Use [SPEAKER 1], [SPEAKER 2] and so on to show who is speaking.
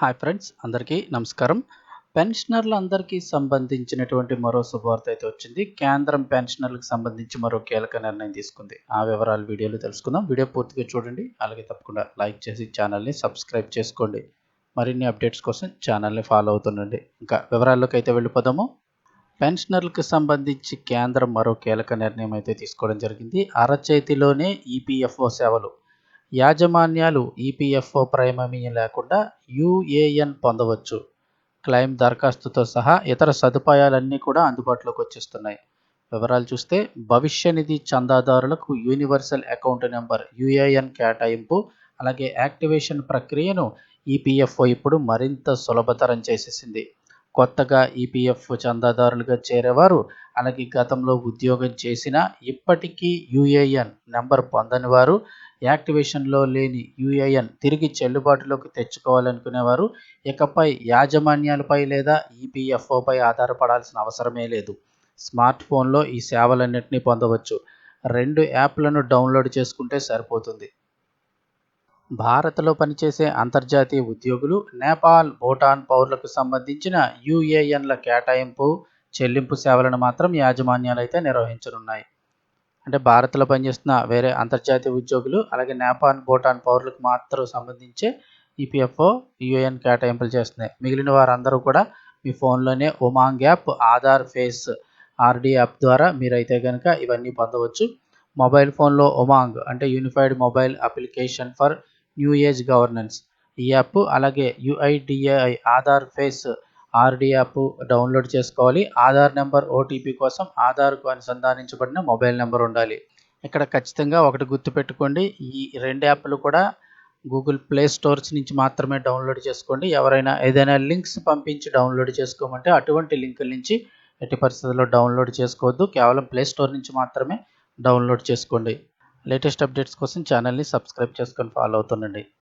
[SPEAKER 1] Hi friends అందరికీ నమస్కారం. పెన్షనర్లందరికీ సంబంధించినటువంటి మరో శుభవార్త అయితే వచ్చింది. కేంద్రం పెన్షనర్లకు సంబంధించి మరో కీలక నిర్ణయం తీసుకుంది. ఆ వివరాలు వీడియోలో తెలుసుకుందాం. వీడియో పూర్తిగా చూడండి. అలాగే తప్పకుండా లైక్ చేసి ఛానల్ని సబ్స్క్రైబ్ చేసుకోండి. మరిన్ని అప్డేట్స్ కోసం ఛానల్ని ఫాలో అవుతుండండి. ఇంకా వివరాల్లోకి అయితే వెళ్ళిపోదాము. పెన్షనర్లకు సంబంధించి కేంద్రం మరో కీలక నిర్ణయం అయితే తీసుకోవడం జరిగింది. అరచేతిలోనే ఈపీఎఫ్ఓ సేవలు యాజమాన్యాలు ఈపీఎఫ్ఓ ప్రైమమీ లేకుండా యూఏఎన్ పొందవచ్చు. క్లెయిమ్ దరఖాస్తుతో సహా ఇతర సదుపాయాలన్నీ కూడా అందుబాటులోకి వచ్చేస్తున్నాయి. వివరాలు చూస్తే భవిష్య నిధి చందాదారులకు యూనివర్సల్ అకౌంట్ నెంబర్ యూఏఎన్ కేటాయింపు అలాగే యాక్టివేషన్ ప్రక్రియను ఈపీఎఫ్ఓ ఇప్పుడు మరింత సులభతరం చేసేసింది. కొత్తగా ఈపీఎఫ్ చందాదారులుగా చేరేవారు. అలాగే గతంలో ఉద్యోగం చేసినా ఇప్పటికీ యూఏఎన్ నెంబర్ పొందని వారు యాక్టివేషన్లో లేని యూఏఎన్ తిరిగి చెల్లుబాటులోకి తెచ్చుకోవాలనుకునేవారు. ఇకపై యాజమాన్యాలపై లేదా ఈపీఎఫ్ఓపై ఆధారపడాల్సిన అవసరమే లేదు. స్మార్ట్ ఫోన్లో ఈ సేవలన్నింటినీ పొందవచ్చు. రెండు యాప్లను డౌన్లోడ్ చేసుకుంటే సరిపోతుంది. భారత్లో పనిచేసే అంతర్జాతీయ ఉద్యోగులు నేపాల్ భూటాన్ పౌరులకు సంబంధించిన యూఏఎన్ల కేటాయింపు చెల్లింపు సేవలను మాత్రం యాజమాన్యాలు అయితే నిర్వహించనున్నాయి. అంటే భారత్లో పనిచేస్తున్న వేరే అంతర్జాతీయ ఉద్యోగులు అలాగే నేపాల్ భూటాన్ పౌరులకు మాత్రం సంబంధించే ఈపీఎఫ్ఓ యూఏఎన్ కేటాయింపులు చేస్తున్నాయి. మిగిలిన వారందరూ కూడా మీ ఫోన్లోనే Umang app Aadhaar face RD app ద్వారా మీరైతే కనుక ఇవన్నీ పొందవచ్చు. మొబైల్ ఫోన్లో ఉమాంగ్ అంటే unified mobile application for new age governance. ఈ యాప్ అలాగే UIDAI Aadhaar face RD app download చేసుకోవాలి. ఆధార్ నెంబర్ ఓటీపీ కోసం ఆధార్కు అనుసంధానించబడిన మొబైల్ నెంబర్ ఉండాలి. ఇక్కడ ఖచ్చితంగా ఒకటి గుర్తుపెట్టుకోండి ఈ రెండు యాప్లు కూడా గూగుల్ ప్లే స్టోర్స్ నుంచి మాత్రమే డౌన్లోడ్ చేసుకోండి. ఎవరైనా ఏదైనా లింక్స్ పంపించి డౌన్లోడ్ చేసుకోమంటే అటువంటి లింకుల నుంచి ఎట్టి పరిస్థితుల్లో డౌన్లోడ్ చేసుకోవద్దు. కేవలం ప్లే స్టోర్ నుంచి మాత్రమే డౌన్లోడ్ చేసుకోండి. లేటెస్ట్ అప్డేట్స్ కోసం ఛానల్ని సబ్స్క్రైబ్ చేసుకొని ఫాలో అవుతుండండి.